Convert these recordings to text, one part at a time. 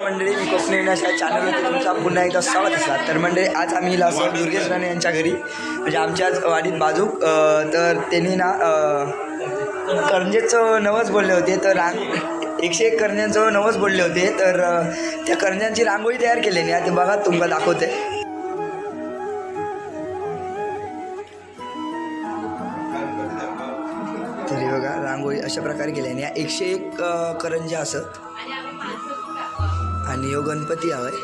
मंडळी मी कोकणी विनाश या तुमचा पुन्हा एकदा स्वागत असा तर मंडळी आज आम्ही इला असं दुर्गेश राणे यांच्या घरी म्हणजे आमच्याच वाडीत बाजूक तर त्यांनी ना करंजेचं नवस बोलले होते तर रांग एकशे एक करण्यांचं नवस बोलले होते तर त्या करंज्यांची रांगोळी तयार केलेली आहे ते बघा तुम्हाला दाखवते. तरी बघा रांगोळी अशा प्रकारे केल्याने एकशे एक करंजे असत आणि यो गणपती हवाय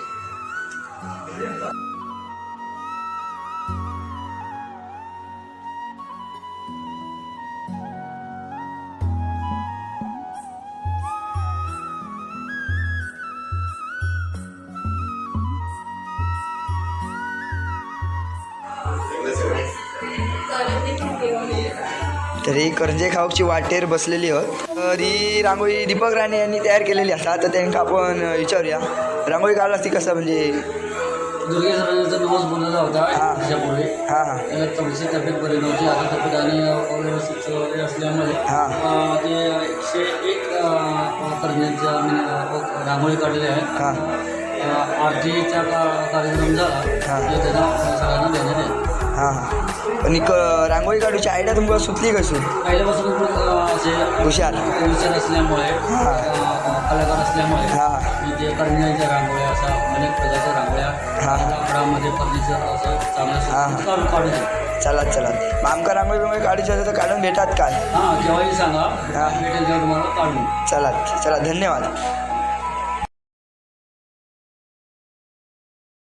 तर ही करंजे खाऊची वाटेर बसलेली आहोत. तर ही रांगोळी दीपक राणे यांनी तयार केलेली असा तर त्यांना आपण विचारूया. रांगोळी काढला ती कसं? म्हणजे दिवस बोललेला होता. हा. त्याच्यापूर्वी त्याला थोडीशी तब्येत बरी नव्हती. आता तब्येत आणि अव्यवस्थित वगैरे असल्यामुळे हा. अं, ते एकशे एक अं, करण्याच्या मी, अं, रांगोळी काढलेली आहे हां. अं, आरतीचा कार्यक्रम झाला. त्यांना सगळ्यांना देण्यात हां. हां आणि क रांगोळी काढूची आयडिया तुमका सुचली कशी पहिल्यापासून असे हुशार. विचार असल्यामुळे हा. अं, कलाकार असल्यामुळे हां. मी ते करण्याच्या रांगोळ्या अशा अनेक प्रकारच्या रांगोळ्या हा. लाकडामध्ये फर्निचर असं. चांगलं काढून काढू शकतो चला चला. मग आमका रांगोळी बिंगोळी काढूची असेल तर काढून भेटात काय हां केव्हाही सांगा. हा. भेटेल तेव्हा तुम्हाला काढून चला चला. धन्यवाद.